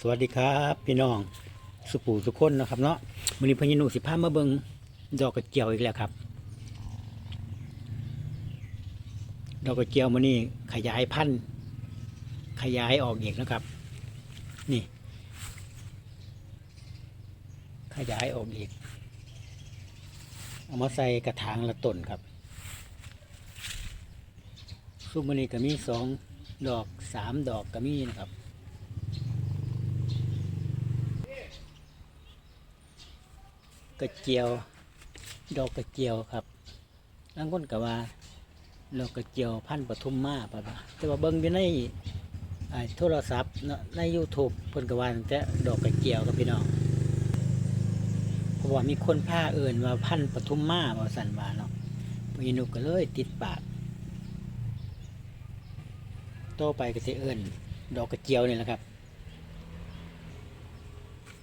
สวัสดีครับพี่น้องสุปูสุคนนะครับเนาะวันนี้พญานุสิพามาเบิงดอกกระเจียวอีกแล้วครับ ดอกกระเจียวมันนี่ขยายพันธุ์ขยายออกอีกนะครับ นี่ ขยายออกอีก เอามาใส่กระถางละต้นครับซุมมันนี่ก็มีสองดอกสามดอกก็มีนะครับ กระเจียว ดอกกระเจียวครับบางคนก็ว่าดอกกระเจียวพันปทุมมาปะปะแต่ว่าเบิ่งอยู่ในไอ้โทรศัพท์ใน YouTube เพิ่นก็ว่างแต่ดอกกระเจียวครับพี่น้องเพราะว่ามีคนพาเอื่นว่าพันปทุมมาว่าสั่นว่าเนาะพี่นุกก็เลยติดปากต่อไปก็สิเอิ้นดอกกระเจียวนี่แหละครับ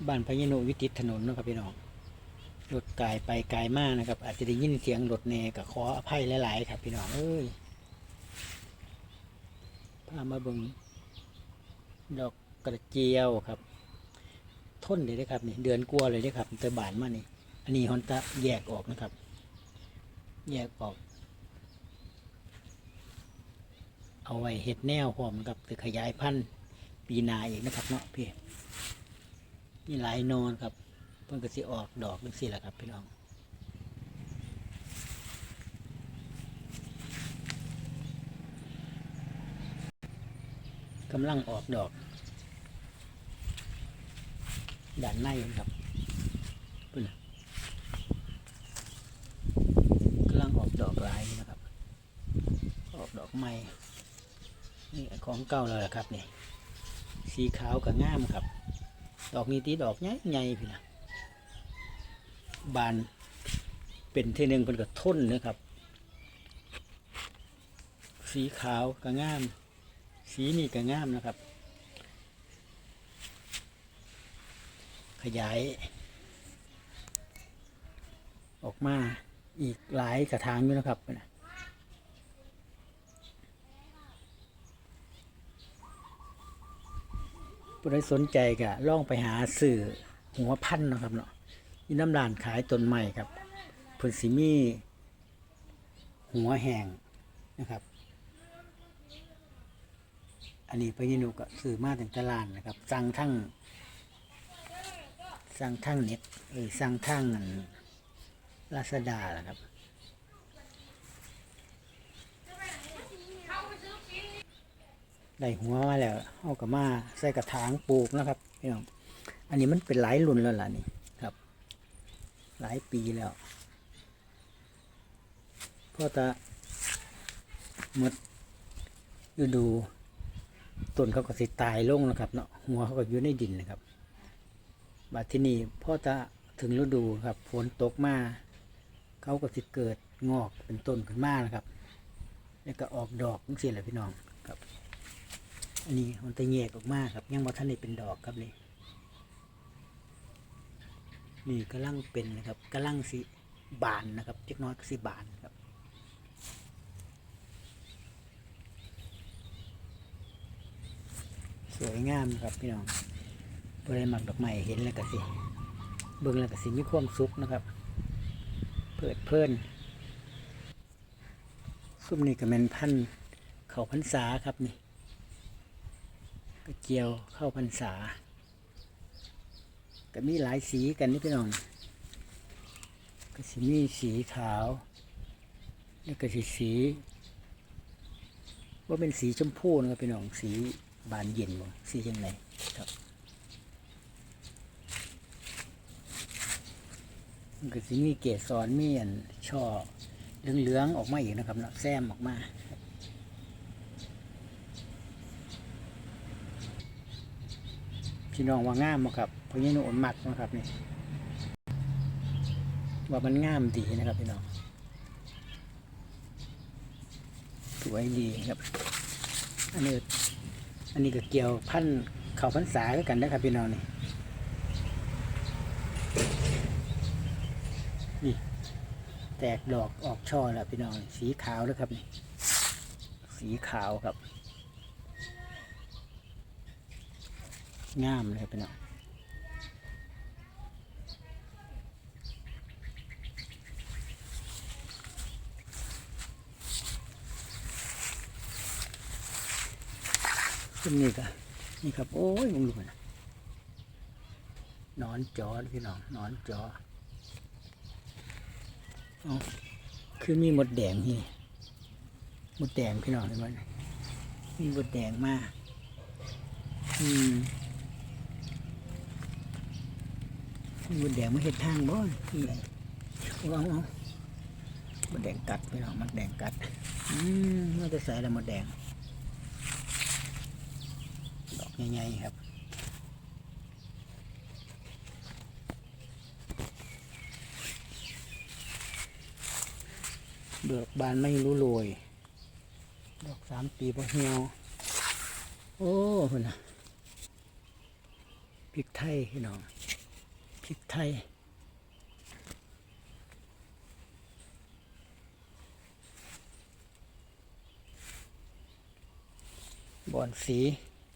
บ้านพญานุวิติตถนนนะครับพี่น้อง รถกายไปไกลมากนะครับ อาจจะได้ยินเสียงรถเนกับขออภัยหลาย ๆ ครับ พี่น้องเอ้ยพามาเบิงดอกกระเจียวครับทนเลยนะครับนี่เดือนกลัวเลยนะครับเตบานมานี่อันนี้ฮอนตะแยกออกนะครับ แยกออก เอาไว้เห็ดแนวพร้อมกับคือขยายพันธุ์ปีนาอีกนะครับเนาะพี่นี่หลายนอนครับ เพิ่นก็สิออกดอกจังซี่แหละครับพี่น้องกำลังออกดอกด้านในครับพิ่นน่ะกำลังออกดอกลายนะครับ ออกดอกใหม่นี่ของเก่าแล้วล่ะครับนี่สีขาวกับง่ามครับ ดอกนี้ตีดอกใหญ่ใหญ่พี่นะ บานเป็นเทหนึ่งเป็นกระท้นนะครับ สีขาวก็งาม สีนี่ก็งามนะครับ ขยาย ออกมาอีกหลายกระถางอยู่นะครับนะผู้ใดสนใจก็ล่องไปหาสื่อหัวพันนะครับเนาะีน้ำร้านขายต้นใหม่ครับเพิ่นสิมีหัวแห้งนะครับ อันนี้พญานุก็ซื้อมาถึงตลาดนะครับ สั่งทั้งสั่งทั้งเน็ตเออสั่งทั้งลาซาดาแหละครับได้หัวมาแล้วเอากับมาใส่กระถางปลูกนะครับพี่น้องอันนี้มันเป็นหลายรุ่นแล้วล่ะนี่ หลายปีแล้วพ่อตาหมดฤดูต้นเขาก็สิตายลงนะครับเนาะหัวเขาก็อยู่ในดินนะครับบัดที่นี่พ่อตาถึงฤดูครับฝนตกมาเขาก็สิเกิดงอกเป็นต้นขึ้นมานะครับ แล้วก็ออกดอกทั้งสิ้นแหละพี่น้องครับ อันนี้มันจะแยกออกมาครับ ยังบ่ทันได้เป็นดอกครับนี่ นี่กำลังเป็นนะครับกำลังสิบานนะครับเล็กน้อยสิบานครับสวยงามครับพี่น้องบริมักดอกไม้เห็นแล้วก็สิเบิ่งแล้วก็สิมีความสุขนะครับเพิดเพลินซุ้มนี่ก็เป็นพันเขาพรรษาครับนี่กระเจียวเข้าพรรษา ก็มีหลายสีกันนี่พี่น้องก็สีมีสีขาวแล้วก็สีสีว่าเป็นสีชมพูนะครับพี่น้องสีบานเย็นบ่สียังไงครับมันก็สีมีเกสรมีอันช่อเหลืองๆออกมาอีกนะครับเนาะแซมออกมา พี่น้องว่างามบ่ครับเพราะนี่หนูมักนะครับนี่ว่ามันงามดีนะครับพี่น้องสวยดีครับ อันนี้อันนี้ก็เกี่ยวพันเขาพันษาคือกันนะครับพี่น้องนี่นี่แตกดอกออกช่อแล้วพี่น้องสีขาวนะครับนี่สีขาวครับ งามเลยพี่น้องขึ้นนี่ก็นี่ครับ โอ้ยมึงดูนะนอนจอพี่น้องนอนจอเอาคือมีหมดแดงนี่หมดแดงพี่น้องเห็นไหมมีหมดแดงมากอืม มดแดงมาเห็ดทางบ่นี่เอาเอามดแดงกัดพี่น้องหมดแดงกัด อืมมันจะใส่แล้วมดแดง ดอกใหญ่ๆครับดอกบานไม่รู้โรยดอกสามปีพอเหี่ยว โอ้คุณนะพริกไทยพี่น้อง พริกไทย บ่อนสี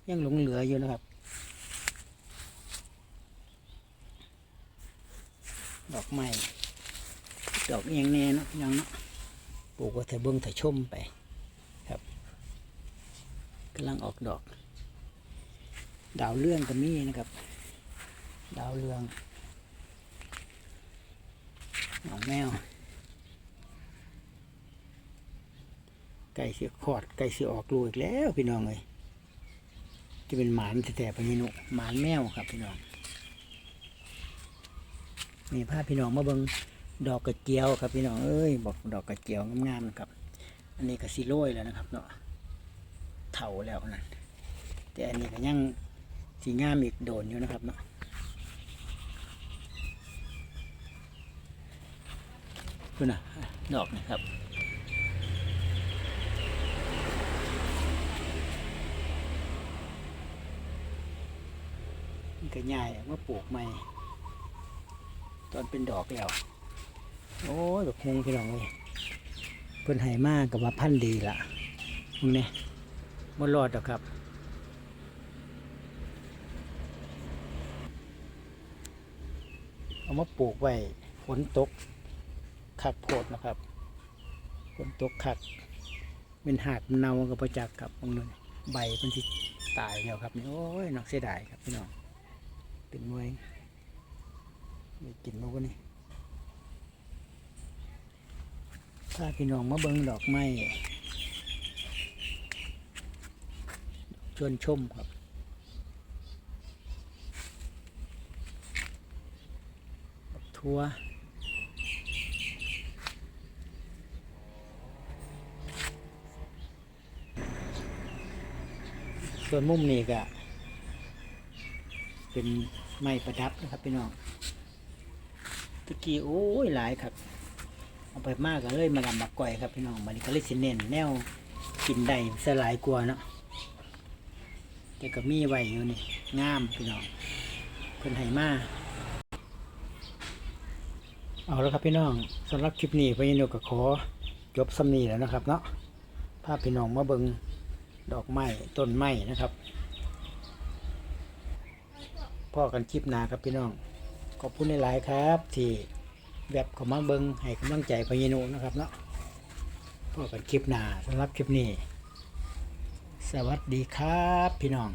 ยังหลงเหลืออยู่นะครับ ดอกไม้ดอกเอียงแน่นะพี่น้องเนาะปลูกไว้แต่เบิ้งแต่ชมไปครับกำลังออกดอก ดาวเรื่องก็มีนะครับ ดาวเรือง หนองแมวไก่เสียขอดไก่เสียออกลูกอีกแล้วพี่น้องเลยจะเป็นหมานแต่พะยินุหมานแมวครับพี่น้องนี่ภาพพี่น้องมาเบิงดอกกระเจียวครับพี่น้องเอ้ยบอกดอกกระเจียวงามๆนะครับ อันนี้ก็สีโรยแล้วนะครับเนาะเถาแล้วนั่นแต่อันนี้ก็ยังสีงามอีกโดนอยู่นะครับเนาะ ดูนะดอกนะครับมันก็ง่ายว่าปลูกใหม่ ตอนเป็นดอกแล้ว โอ้ยแบบคงพี่น้องเลยเพิ่นให้มากกับว่าพันธุ์ดีละมึงเนี่ยบ่รอดหรอกครับเอามาปลูกไว้ฝนตก คักโพดนะครับฝนตกคักเป็นหากมันเนากับประจักษ์ครับมองนี่ใบมันที่ตายแล้วครับนี่โอ้ยนอกเสียดายครับพี่น้องเป็นมวยมีกินลูกนี่ถ้าพี่น้องมาเบิ่งดอกไม้ชวนชมครับทัวร์ ส่วนมุมนี้ก็เป็นไม้ประดับนะครับพี่น้องตะกี้โอ้ยหลายครับเอาไปมากก็เลยมาดำมาก่อยครับพี่น้องมันนี่ก็เลยสิเน้นแนวกินได้สลายกลัวเนาะแต่ก็มีไว้อยู่นี่งามพี่น้องเพิ่นให้มาเอาแล้วครับพี่น้องสำหรับคลิปนี้พญานุก็ขอจบสำนีแล้วนะครับเนาะภาพพี่น้องมาเบิง ดอกไม้ต้นไม้นะครับพ่อกันคลิปหนาครับพี่น้อง ขอบคุณหลายๆครับ ที่แวบเข้ามาเบิงให้กำลังใจพญานุนะครับเนาะพ่อกันคลิปหนาสำหรับคลิปนี้ สวัสดีครับพี่น้อง